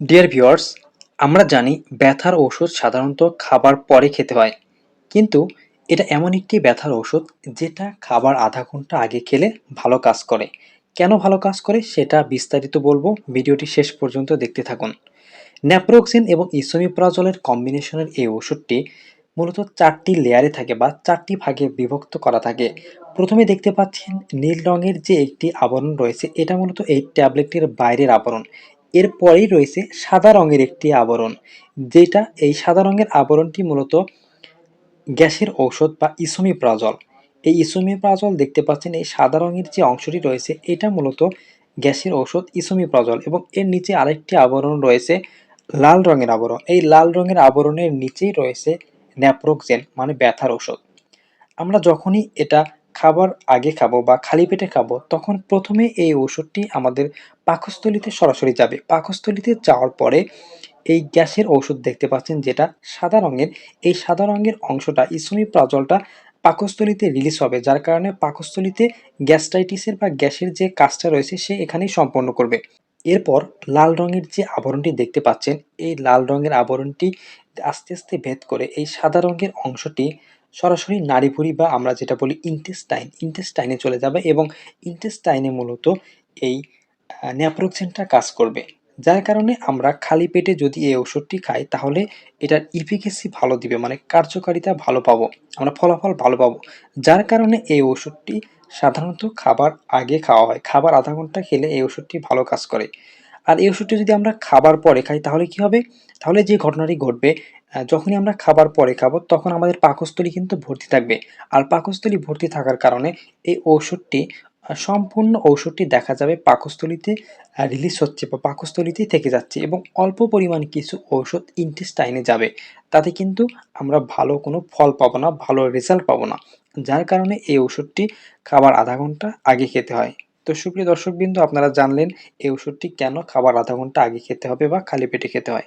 Dear viewers আমরা জানি ব্যথার ওষুধ সাধারণত খাবার পরে খেতে হয়। কিন্তু এটা এমন একটি ব্যথার ওষুধ যেটা খাবার আধা ঘণ্টা আগে খেলে ভালো কাজ করে। কেন ভালো কাজ করে সেটা বিস্তারিত বলব। ভিডিওটি শেষ পর্যন্ত দেখতে থাকুন। ন্যাপ্রোক্সিন এবং ইসোমিপ্রাজলের কম্বিনেশনের এই ওষুধটি মূলত চারটি লেয়ারে থাকে বা চারটি ভাগে বিভক্ত করা থাকে। প্রথমে দেখতে পাচ্ছেন নীল রঙের যে একটি আবরণ রয়েছে, এটা মূলত এই ট্যাবলেটটির বাইরের আবরণ। এরপরেই রয়েছে সাদা রঙের একটি আবরণ, যেটা এই সাদা রঙের আবরণটি মূলত গ্যাসের ঔষধ বা ইসোমিপ্রাজল এই ইসোমিপ্রাজল দেখতে পাচ্ছেন, এই সাদা রঙের যে অংশটি রয়েছে, এটা মূলত গ্যাসের ঔষধ ইসোমিপ্রাজল এবং এর নিচে আরেকটি আবরণ রয়েছে লাল রঙের আবরণ। এই লাল রঙের আবরণের নিচেই রয়েছে ন্যাপ্রোক্সেন মানে ব্যথার ওষুধ আমরা যখনই এটা খাবার আগে খাব বা খালি পেটে খাব, তখন প্রথমে এই ওষুধটি আমাদের পাকস্থলিতে সরাসরি যাবে। পাকস্থলিতে যাওয়ার পরে এই গ্যাসের ওষুধ দেখতে পাচ্ছেন যেটা সাদা রঙের। এই সাদা রঙের অংশটা, ইসোমিপ্রাজলটা পাকস্থলিতে রিলিজ হবে, যার কারণে পাকস্থলিতে গ্যাস্ট্রাইটিসের বা গ্যাসের যে কাজটা রয়েছে সে এখানেই সম্পন্ন করবে। এরপর লাল রঙের যে আবরণটি দেখতে পাচ্ছেন, এই লাল রঙের আবরণটি আস্তে আস্তে ভেদ করে এই সাদা রঙের অংশটি সরাসরি নাড়িভুড়ি বা আমরা যেটা বলি ইন্টেস্টাইন ইন্টেস্টাইনে চলে যাবে এবং ইন্টেস্টাইনে মূলত এই ন্যাপ্রোক্সেনটা কাজ করবে। যার কারণে আমরা খালি পেটে যদি এই ওষুধটি খাই, তাহলে এটার ইফিকেসি ভালো দিবে মানে কার্যকারিতা ভালো পাবো, আমরা ফলাফল ভালো পাবো। যার কারণে এই ওষুধটি সাধারণত খাবার আগে খাওয়া হয়, খাবার আধা ঘণ্টা খেলে এই ওষুধটি ভালো কাজ করে। আর এই ওষুধটি যদি আমরা খাবার পরে খাই, তাহলে কি হবে? তাহলে যে ঘটনাটি ঘটবে যখনই আমরা খাবার পরে খাব, তখন আমাদের পাকস্থলী কিন্তু ভর্তি থাকবে। আর পাকস্থলী ভর্তি থাকার কারণে এই ওষুধটি সম্পূর্ণ ঔষধটি দেখা যাবে পাকস্থলীতে রিলিজ হচ্ছে বা পাকস্থলীতেই থেকে যাচ্ছে এবং অল্প পরিমাণ কিছু ঔষধ ইন্টেস্টাইনে যাবে। তাতে কিন্তু আমরা ভালো কোনো ফল পাবো না, ভালো রেজাল্ট পাবো না, যার কারণে এই ওষুধটি খাবার আধা ঘণ্টা আগে খেতে হয়। তো সুপ্রিয় দর্শকবৃন্দ, আপনারা জানলেন এই ওষুধটি কেন খাবার আধা ঘণ্টা আগে খেতে হবে বা খালি পেটে খেতে হয়।